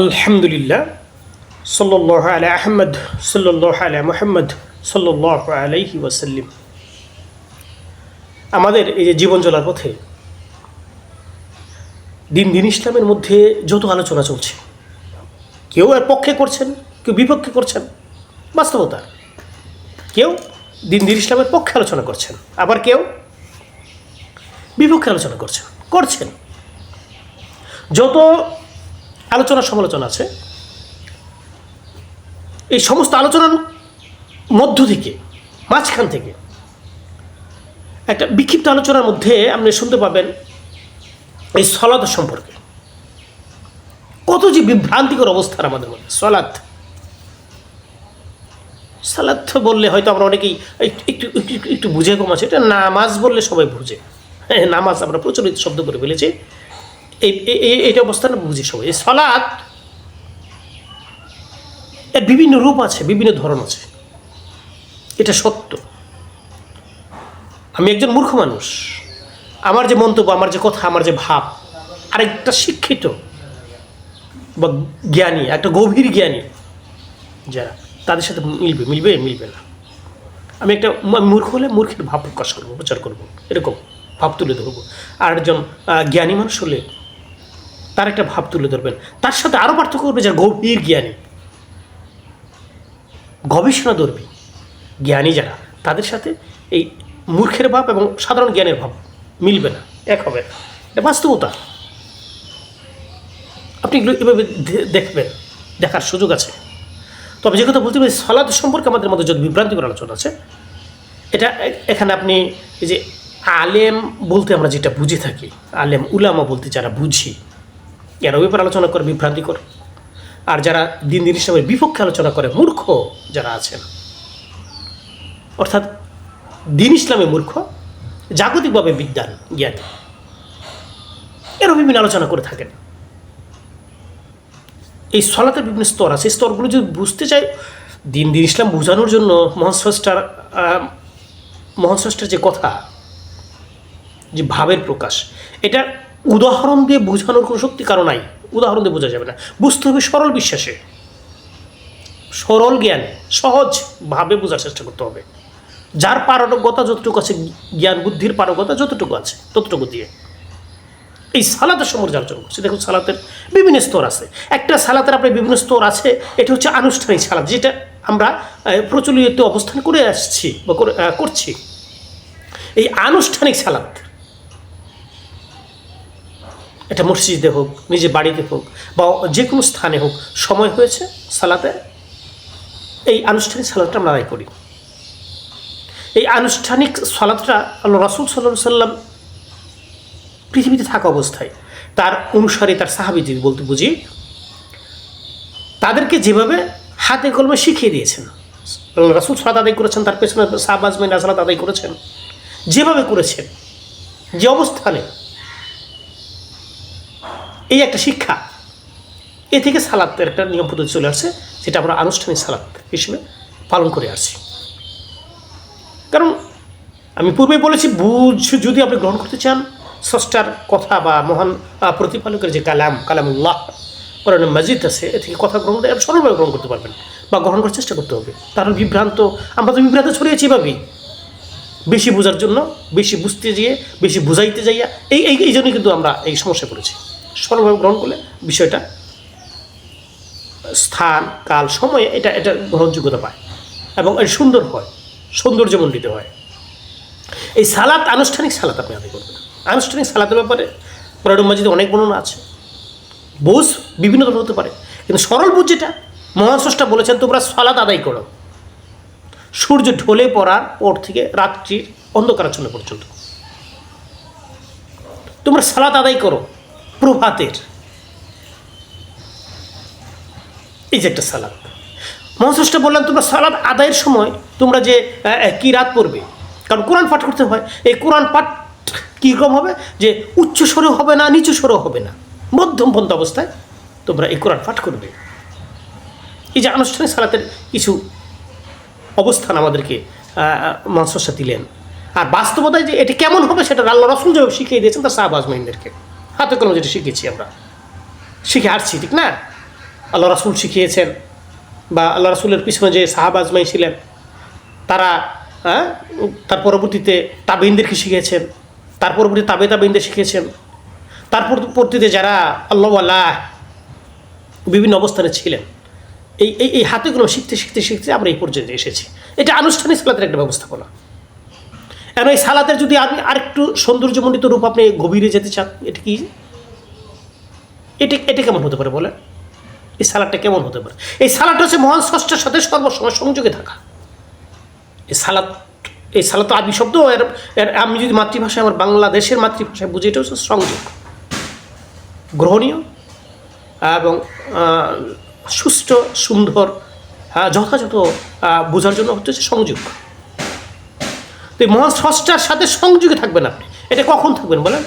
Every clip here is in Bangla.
আলহামদুলিল্লাহ সাল্লাহ আলা আহমদ সাল্লাহ আলা মোহাম্মদ সাল্লাহ আলাইহি ওয়াসাল্লিম। আমাদের এই যে জীবন চলার পথে দিন দিন ইসলামের মধ্যে যত আলোচনা চলছে, কেউ এর পক্ষে করছেন, কেউ বিপক্ষে করছেন, বাস্তবতা। কেউ দিন দিন ইসলামের পক্ষে আলোচনা করছেন, আবার কেউ বিপক্ষে আলোচনা করছেন করছেন। যত আলোচনা সমালোচনা আছে। এই সমস্ত আলোচনার মধ্য থেকে, মাঝখান থেকে একটা বিক্ষিপ্ত আলোচনার মধ্যে আপনি শুনতে পাবেন এই সলাদ সম্পর্কে। কত যে বিভ্রান্তিকর অবস্থার আমাদের মধ্যে। সলাদ সালাদ বললে হয়তো আমরা অনেকেই একটু একটু, একটু- বুঝে কম আছে। এটা নামাজ বললে সবাই বুঝে। হ্যাঁ নামাজ আমরা প্রচলিত শব্দ করে ফেলেছি। এই অবস্থান বুঝি সবাই। এই সলাৎ এর বিভিন্ন রূপ আছে, বিভিন্ন ধরন আছে। এটা সত্য। আমি একজন মূর্খ মানুষ। আমার যে মন্তব্য, আমার যে কথা, আমার যে ভাব, আরেকটা শিক্ষিত বা জ্ঞানী, একটা গভীর জ্ঞানী, যারা তাদের সাথে মিলবে মিলবে মিলবে না। আমি একটা মূর্খ হলে মূর্খের ভাব প্রকাশ করব, প্রচার করব। এরকম ভাব তুলে ধরবো। আর একজন জ্ঞানী মানুষ হলে তার একটা ভাব তুলে ধরবেন। তার সাথে আরও পার্থক্য করবে যারা গভীর জ্ঞানী। গবেষণা ধর্মী জ্ঞানী যারা, তাদের সাথে এই মূর্খের ভাব এবং সাধারণ জ্ঞানের ভাব মিলবে না, এক হবে না। এটা বাস্তবতা। আপনি এগুলো এভাবে দেখবেন, দেখার সুযোগ আছে। তবে যে কথা বলতে পারি, সালাদ সম্পর্কে আমাদের মধ্যে যদি বিভ্রান্তিকর আলোচনা আছে, এটা এখানে আপনি যে আলেম বলতে আমরা যেটা বুঝে থাকি, আলেম উলামা বলতে যারা বুঝি এরা ব্যাপারে আলোচনা করে বিভ্রান্তিকর আর যারা দিন দিন ইসলামের বিপক্ষে আলোচনা করে, মূর্খ যারা আছেন, অর্থাৎ দিন ইসলামে মূর্খ, জাগতিকভাবে বিজ্ঞান, জ্ঞান এরও বিভিন্ন আলোচনা করে থাকেন। এই সলাতের বিভিন্ন স্তর আছে স্তরগুলো যদি বুঝতে চাই দিন দিন ইসলাম বোঝানোর জন্য মহাস্রষ্টার মহাস্রষ্টার যে কথা, যে ভাবের প্রকাশ, এটা উদাহরণ দিয়ে বোঝানোর কোনো শক্তি কারণ নাই। উদাহরণ দিয়ে বোঝা যাবে না। বুঝতে হবে সরল বিশ্বাসে। সরল জ্ঞানে, সহজ ভাবে বোঝার চেষ্টা করতে হবে। যার পারদজ্ঞতা যতটুকু আছে, জ্ঞান বুদ্ধির পারগতা যতটুকু আছে, ততটুকু দিয়ে। এই সালাতের সম্পর্কে আলোচনা করছি দেখুন, সালাতের বিভিন্ন স্তর আছে। একটা সালাতের আপনার বিভিন্ন স্তর আছে, এটা হচ্ছে আনুষ্ঠানিক সালাত, যেটা আমরা প্রচলিত অবস্থান করে আসছি বা করে- করছি। এই আনুষ্ঠানিক সালাত এটা মসজিদে হোক, নিজের বাড়িতে হোক বা যে কোনো স্থানে হোক, সময় হয়েছে সালাতে এই আনুষ্ঠানিক সালাদটা আমরা আদায় করি। এই আনুষ্ঠানিক সালাদটা আল্লাহ রাসুল সাল্লাহ সাল্লাম পৃথিবীতে থাকা অবস্থায় তার অনুসারী, তার সাহাবি যদি বলতে বুঝি, তাদেরকে যেভাবে হাতে কলমে শিখিয়ে দিয়েছেন রাসুল সালাদ আদায় করেছেন, তার পেছনে সাহবাজ মেন আদায় করেছেন, যেভাবে করেছেন, যে অবস্থানে এই একটা শিক্ষা। এ থেকে সালাতের একটা নিয়ম পদ্ধতি চলে আসছে, যেটা আমরা আনুষ্ঠানিক সালাত হিসেবে পালন করে আসছি। কারণ আমি পূর্বে বলেছি, বুঝ যদি আপনি গ্রহণ করতে চান, স্রষ্টার কথা বা মহান প্রতিপালকের যে কালাম, কালামুল্লাহ, কোরআন মসজিদ আছে, এ থেকে কথা গ্রহণ করে সরলভাবে গ্রহণ করতে পারবেন বা গ্রহণ করার চেষ্টা করতে হবে। কারণ বিভ্রান্ত, আমরা তো বিভ্রান্ত ছড়িয়েছি এভাবেই বেশি বোঝার জন্য, বেশি বুঝতে গিয়ে বেশি বুঝাইতে যাইয়া, এই এই এই জন্যই কিন্তু আমরা এই সমস্যায় পড়েছি। সরলভাবে গ্রহণ করলে বিষয়টা স্থান, কাল, সময়ে এটা এটা গ্রহণযোগ্যতা পায় এবং এর সুন্দর হয় সৌন্দর্যমণ্ডিত হয়। এই সালাত আনুষ্ঠানিক সালাত আপনি আদায় করবেন। আনুষ্ঠানিক সালাতের ব্যাপারে কোরআন মাজিদে অনেক বর্ণনা আছে। বুঝ বিভিন্ন ধরনের হতে পারে। কিন্তু সরল বুঝ যেটা মহাস্রষ্টা বলেছেন, তোমরা সালাত আদায় করো। সূর্য ঢলে পড়ার পর থেকে রাত্রির অন্ধকারাচ্ছন্ন পর্যন্ত। তোমরা সালাত আদায় করো। প্রভাতের। এই যে একটা সালাদ। মহাস্রষ্টা বললাম তোমরা সালাদ আদায়ের সময় তোমরা যে কি রাত পড়বে? কারণ কোরআন পাঠ করতে হয়। এই কোরআন পাঠ কীরকম হবে? যে উচ্চ স্বরেও হবে না, নিচু স্বরেও হবে না। মধ্যম পন্থ অবস্থায় তোমরা এই কোরআন পাঠ করবে। এই যে আনুষ্ঠানিক সালাতের কিছু অবস্থান আমাদেরকে মহাস্রষ্টা দিলেন। আর বাস্তবতায় যে এটি কেমন হবে, সেটা আল্লাহ রসুল যেভাবে শিখিয়ে দিয়েছেন তার সাহাবাজ মাইনদেরকে হাতে কলম যেটা শিখেছি আমরা। শিখে আসছি ঠিক না? আল্লাহ রাসুল শিখিয়েছেন বা আল্লাহ রাসুলের পিছনে যে সাহাব আজমাই ছিলেন তারা হ্যাঁ, তার পরবর্তীতে তাবেইনদেরকে শিখিয়েছেন তার পরবর্তী তাবে তাবেইনদের শিখিয়েছেন। তার পরবর্তীতে যারা আল্লাহ আল্লাহ বিভিন্ন অবস্থানে ছিলেন এই এই এই হাতেগুলো শিখতে শিখতে শিখতে আমরা এই পর্যন্ত এসেছি। এটা আনুষ্ঠানিক সালাতের একটা ব্যবস্থাপনা। এবং এই সালাতের যদি আপনি আরেকটু সৌন্দর্যমণ্ডিত রূপ আপনি গভীরে যেতে চান, এটা কি? এটা এটা কেমন হতে পারে বলেন? এই সালাদটা কেমন হতে পারে? এই সালাদটা হচ্ছে মহান ষষ্ঠের সাথে সর্বসময় সংযোগে থাকা। এই সালাদ এই সালাদ তো আদি শব্দ, এর এর, আমি যদি মাতৃভাষায় আমার বাংলাদেশের মাতৃভাষায় বুঝি, এটা হচ্ছে সংযোগ। গ্রহণীয় এবং সুষ্ঠু, সুন্দর যথাযথ বোঝার জন্য হচ্ছে সংযোগ। তো মহান ষষ্ঠার সাথে সংযোগে থাকবেন আপনি। এটা কখন থাকবেন বলেন?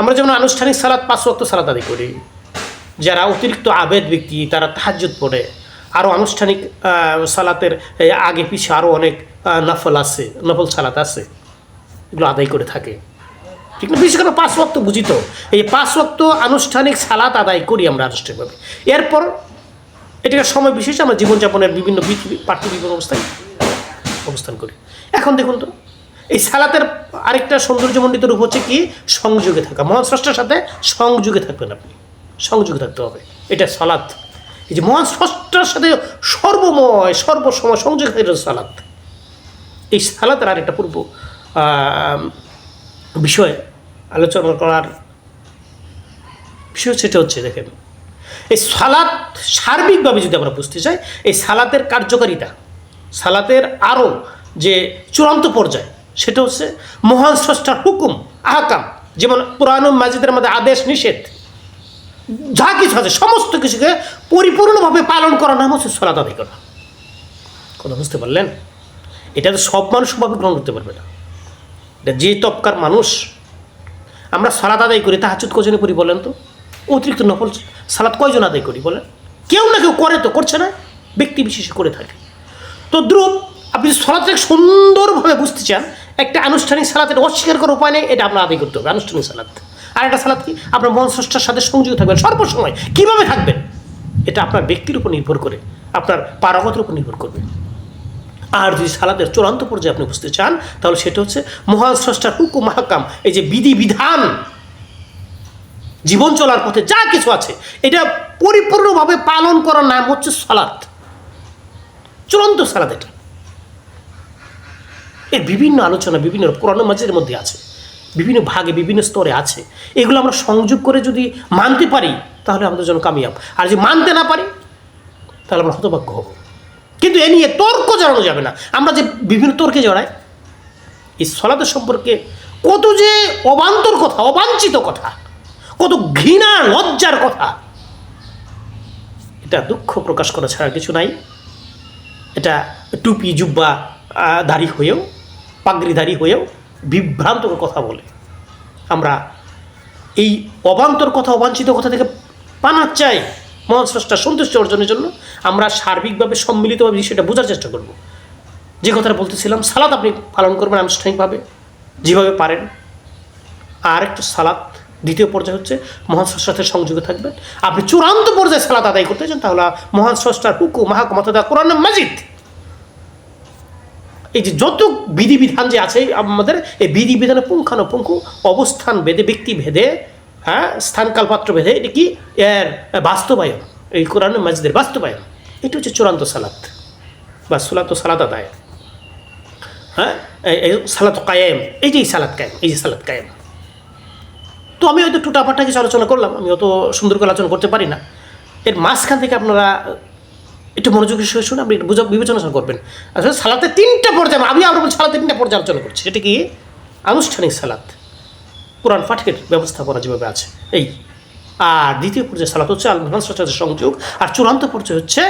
আমরা যেমন আনুষ্ঠানিক সালাদ পাঁচ ওয়াক্ত সালাদ আদায় করি। যারা অতিরিক্ত আবেদ ব্যক্তি, তারা তাহাজ্জুদ পড়ে। আরও আনুষ্ঠানিক সালাতের আগে পিছে আরও অনেক নফল আছে, নফল সালাত আছে। এগুলো আদায় করে থাকে। ঠিক না? বিশেষ করে পাঁচ ওয়াক্ত বুঝি তো। এই পাঁচ ওয়াক্ত আনুষ্ঠানিক সালাত আদায় করি আমরা আনুষ্ঠানিকভাবে। এরপর এটাকে সময় বিশেষ আমরা জীবনযাপনের বিভিন্ন পৃথিবী পার্থিবিক অবস্থায় অবস্থান করি। এখন দেখুন তো, এই সালাতের আরেকটা সৌন্দর্যমণ্ডিত রূপ হচ্ছে কি? সংযোগে থাকা। মহান স্রষ্টার সাথে সংযোগে থাকবেন আপনি। সংযোগে থাকতে হবে। এটা সালাত। এই যে মহান স্রষ্টার সাথে সর্বময়, সর্বসময় সংযোগে থাকে সালাত। এই সালাতের আরেকটা পূর্ব বিষয় আলোচনা করার বিষয় সেটা হচ্ছে, দেখেন, এই সালাত সার্বিকভাবে যদি আমরা বুঝতে চাই, এই সালাতের কার্যকারিতা সালাতের আরও যে চূড়ান্ত পর্যায়, সেটা হচ্ছে মহান স্রষ্টার হুকুম, আহকাম, যেমন পুরাণ মাজিদের মধ্যে আদেশ নিষেধ। যা কিছু আছে, সমস্ত কিছুকে পরিপূর্ণভাবে পালন করার নাম হচ্ছে সলাত আদায় করা। কথা বুঝতে পারলেন? এটা তো সব মানুষ সবভাবে গ্রহণ করতে পারবে না। এটা যে তপকার মানুষ, আমরা সালাদ আদায় করি তাহাজুদ কজনে করি বলেন তো? অতিরিক্ত নফল সালাদ কয়জন আদায় করি বলেন? কেউ না কেউ করে তো, করছে না? ব্যক্তি বিশেষে করে থাকে। তো দ্রুপ আপনি সালাদটাকে সুন্দরভাবে বুঝতে চান, একটা আনুষ্ঠানিক সালাতের অস্বীকার করার উপায় নেই, এটা আপনার আদায় করতে হবে, আনুষ্ঠানিক সালাদ। আর একটা সালাদ কি? আপনার মন স্রষ্টার সাথে সংযোগ থাকবেন, সর্বসময়। কীভাবে থাকবেন? এটা আপনার ব্যক্তির উপর নির্ভর করে, আপনার পারগতের উপর নির্ভর করবে। আর যদি সালাদের চূড়ান্ত পর্যায়ে আপনি বুঝতে চান, তাহলে সেটা হচ্ছে মহান স্রষ্টার হুকুম, মাহাকাম, এই যে বিধি, বিধান। জীবন চলার পথে যা কিছু আছে, এটা পরিপূর্ণভাবে পালন করার নাম হচ্ছে সালাদ। চূড়ান্ত সালাদ এটা। এর বিভিন্ন আলোচনা, বিভিন্ন পুরানো মাঝের মধ্যে আছে, বিভিন্ন ভাগে, বিভিন্ন স্তরে আছে। এগুলো আমরা সংযোগ করে যদি মানতে পারি, তাহলে আমাদের জন্য কামিয়াব। আর যদি মানতে না পারি, তাহলে আমরা হতভাগ্য হব। কিন্তু এ নিয়ে তর্ক জড়ানো যাবে না। আমরা যে বিভিন্ন তর্কে জড়াই, এই সলাতের সম্পর্কে কত যে অবান্তর কথা, অবাঞ্ছিত কথা, কত ঘৃণা, লজ্জার কথা, এটা দুঃখ প্রকাশ করা ছাড়া কিছু নাই। এটা টুপি, জুব্বা ধারী হয়েও পাগড়িধারী হয়েও বিভ্রান্তকর কথা বলে। আমরা এই অবান্তর কথা, অবাঞ্ছিত কথা থেকে পানার চাই মহান সন্তুষ্ট অর্জনের জন্য। আমরা সার্বিকভাবে, সম্মিলিতভাবে বিষয়টা বোঝার চেষ্টা করব। যে কথাটা বলতেছিলাম সালাদ আপনি পালন করবেন আনুষ্ঠানিকভাবে, যেভাবে পারেন। আর একটু সালাদ দ্বিতীয় পর্যায়ে হচ্ছে মহান সাথে সংযোগে থাকবেন। আপনি চূড়ান্ত পর্যায়ে সালাদ আদায় করতে চান, তাহলে মহান স্রষ্টার হুকু মাহাকমতদা কোরআন মাজিদ এই যে যত বিধিবিধান যে আছে আমাদের, এই বিধিবিধানের পুঙ্খানুপুঙ্খ অবস্থান ভেদে, ব্যক্তি ভেদে হ্যাঁ স্থানকাল পাত্র ভেদে, এটা কি? এর বাস্তবায়ন। এই কোরআন মাজিদের বাস্তবায়ন। এটা হচ্ছে চূড়ান্ত সালাত বা সুলাত সালাত আদায়। হ্যাঁ সালাত কায়েম। এই যে সালাত কায়েম, এই যে সালাত কায়েম। তো আমি হয়তো টুটাপাটা কিছু আলোচনা করলাম, আমি অত সুন্দর করে আলোচনা করতে পারি না। এর মাঝখান থেকে আপনারা একটু মনোযোগের সঙ্গে শুনে আপনি একটু বিবেচনা করবেন। আসলে সালাতে তিনটা পর্যায়ে আমি আবার বলছি, সালাতে তিনটা পর্যায়ে আলোচনা করছি। সেটা কি? আনুষ্ঠানিক সালাত। কোরআন পাঠের ব্যবস্থাপনা যেভাবে আছে। এই। আর দ্বিতীয় পর্যায়ে সালাত হচ্ছে আল মহান স্রষ্টার সংযোগ। আর চূড়ান্ত পর্যায়ে হচ্ছে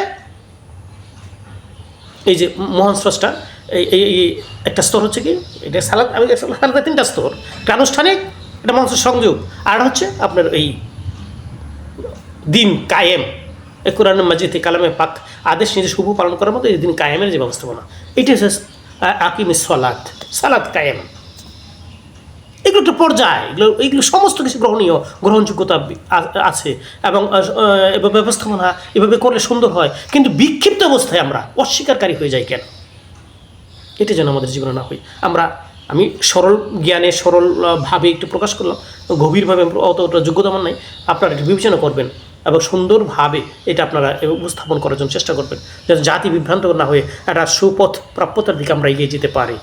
এই যে মহান স্রষ্টা, এই এই একটা স্তর হচ্ছে কি? এটা সালাদ আমি সালাদের তিনটা স্তর। একটা আনুষ্ঠানিক এটা মহান সংযোগ। আর হচ্ছে আপনার এই দিন কায়েম। কোরআন মাজিদে কালামে পাক আদেশ নিজে শুভ পালন করার মতো এই দিন কায়েমের যে ব্যবস্থাপনা। এটি হচ্ছে আকিম সালাত। সালাত কায়েম। এগুলো একটা পর্যায়। এগুলো এইগুলো সমস্ত কিছু গ্রহণীয় গ্রহণযোগ্যতা আছে এবং ব্যবস্থাপনা এভাবে করলে সুন্দর হয়। কিন্তু বিক্ষিপ্ত অবস্থায় আমরা অস্বীকারী হয়ে যাই কেন? এটা যেন আমাদের জীবনে না হয়। আমরা আমি সরল জ্ঞানে সরল আহ, ভাবে একটু প্রকাশ করলাম। গভীরভাবে অতটা যোগ্যতা আমার নাই। আপনারা একটু বিবেচনা করবেন। সুন্দরভাবে এটা আপনারা উপস্থাপন করার জন্য চেষ্টা করবেন, যাতে জাতি বিভ্রান্ত না হয়ে একটা সুপথ প্রাপ্যতার দিকে আমরা এগিয়ে যেতে পারি।